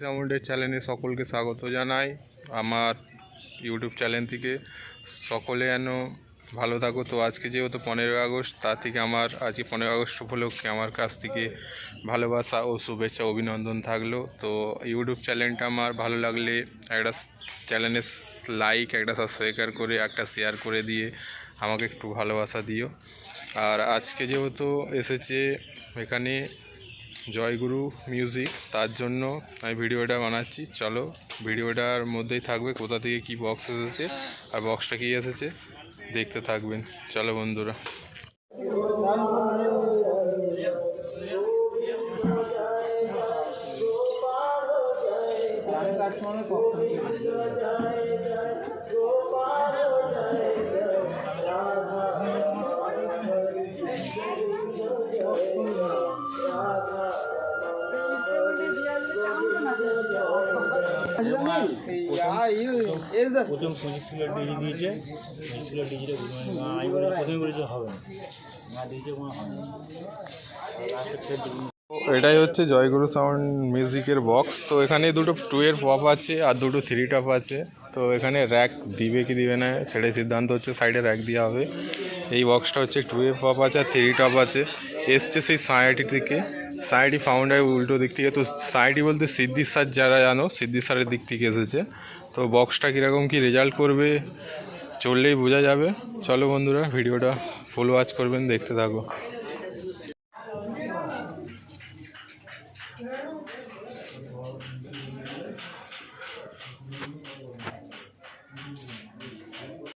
সাউন্ডের চ্যানেলে সকলকে স্বাগত জানাই। আমার ইউটিউব চ্যানেল থেকে সকলে যেন ভালো থাকো। তো আজকে যেহেতু পনেরোই আগস্ট, তার থেকে আমার আজকে পনেরোই আগস্ট উপলক্ষে আমার কাছ থেকে ভালোবাসা ও শুভেচ্ছা, অভিনন্দন থাকল। তো ইউটিউব চ্যানেলটা আমার ভালো লাগলে একটা চ্যানেলে লাইক একটা সাবস্ক্রাইব করে, একটা শেয়ার করে দিয়ে আমাকে একটু ভালোবাসা দিও। আর আজকে যেহেতু এসেছে এখানে জয়গুরু মিউজিক তার জন্য আমি ভিডিওটা বানাচ্ছি। চলো, ভিডিওটার মধ্যেই থাকবে, কোথা থেকে কি বক্স এসেছে আর বক্সটা কি এসেছে, দেখতে থাকবেন। চলো বন্ধুরা। প্রথম পঁচিশ কিলো ডিজি দিয়েছে পঁচিশ কিলো ডিজিটা আমি বলে প্রথমে বলেছে হবে না। দিয়েছে কোনো হবে না। এটাই হচ্ছে জয়গুরু সাউন্ড মিউজিকের বক্স। তো এখানে দুটো টু এর পপ আছে আর দুটো থ্রি টপ আছে। তো এখানে র্যাক দিবে কি দিবে না সেটাই সিদ্ধান্ত হচ্ছে সাইডে র্যাক দেওয়া হবে। এই বক্সটা হচ্ছে টু এর পপ আছে আর থ্রি টপ আছে। এসছে সেই সাইডি থেকে। সাইডি ফাউন্ড হয় উল্টো দিক থেকে। তো সাইডি বলতে সিদ্ধি স্যার যারা জানো সিদ্ধি স্যারের দিক থেকে এসেছে। তো বক্সটা কীরকম, কি রেজাল্ট করবে, চললেই বোঝা যাবে। চলো বন্ধুরা, ভিডিওটা ফুল ওয়াচ করবেন, দেখতে থাকো।